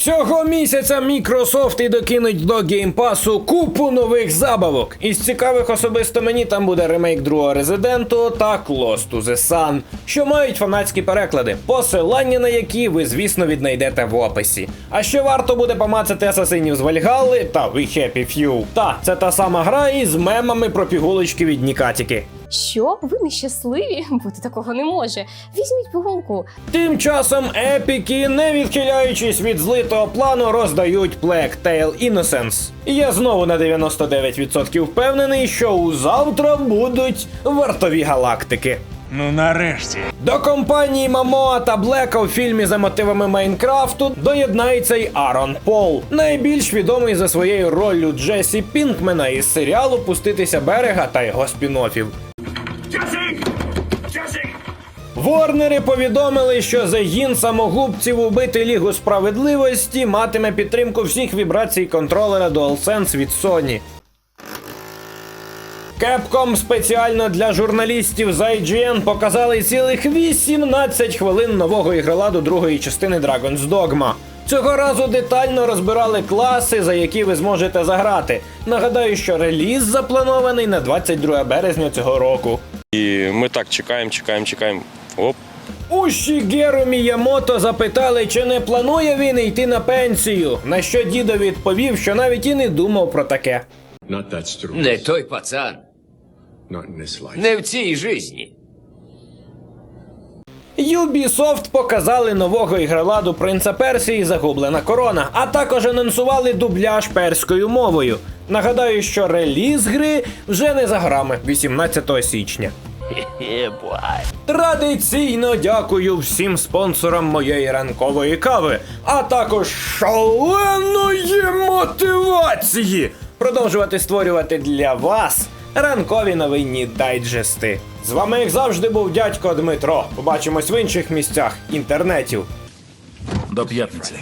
Цього місяця Microsoft і докинуть до геймпасу купу нових забавок. Із цікавих особисто мені там буде ремейк другого Резиденту та Close to the Sun, що мають фанатські переклади, посилання на які ви, звісно, віднайдете в описі. А ще варто буде помацати асасинів з Вальгалли та We Happy Few. Та це та сама гра із мемами про пігулочки від Нікатіки. Що? Ви нещасливі? Бути такого не може. Візьміть пігулку. Тим часом епіки, не відхиляючись від злитого плану, роздають Plague Tale Innocence. Я знову на 99% впевнений, що у завтра будуть вартові галактики. Ну нарешті. До компанії Мамоа та Блека у фільмі за мотивами Майнкрафту доєднається й Арон Пол, найбільш відомий за своєю роллю Джесі Пінкмена із серіалу Пуститися берега та його спін-оффів. Ворнери повідомили, що загін самогубців убити Лігу справедливості матиме підтримку всіх вібрацій контролера DualSense від Sony. Capcom спеціально для журналістів з IGN показали цілих 18 хвилин нового ігроладу другої частини Dragon's Dogma. Цього разу детально розбирали класи, за які ви зможете заграти. Нагадаю, що реліз запланований на 22 березня цього року. І ми так чекаємо, чекаємо, чекаємо. Оп. У Шігеру Міямото запитали, чи не планує він йти на пенсію. На що дідо відповів, що навіть і не думав про таке. Not that strong. Не той пацан. Not in this life. Не в цій житті. Ubisoft показали нового ігроладу Принца Персії Загублена корона, а також анонсували дубляж перською мовою. Нагадаю, що реліз гри вже не за грами 18 січня. Традиційно дякую всім спонсорам моєї ранкової кави, а також шаленої мотивації продовжувати створювати для вас ранкові новинні дайджести. З вами, як завжди, був дядько Дмитро. Побачимось в інших місцях інтернетів. До п'ятниці.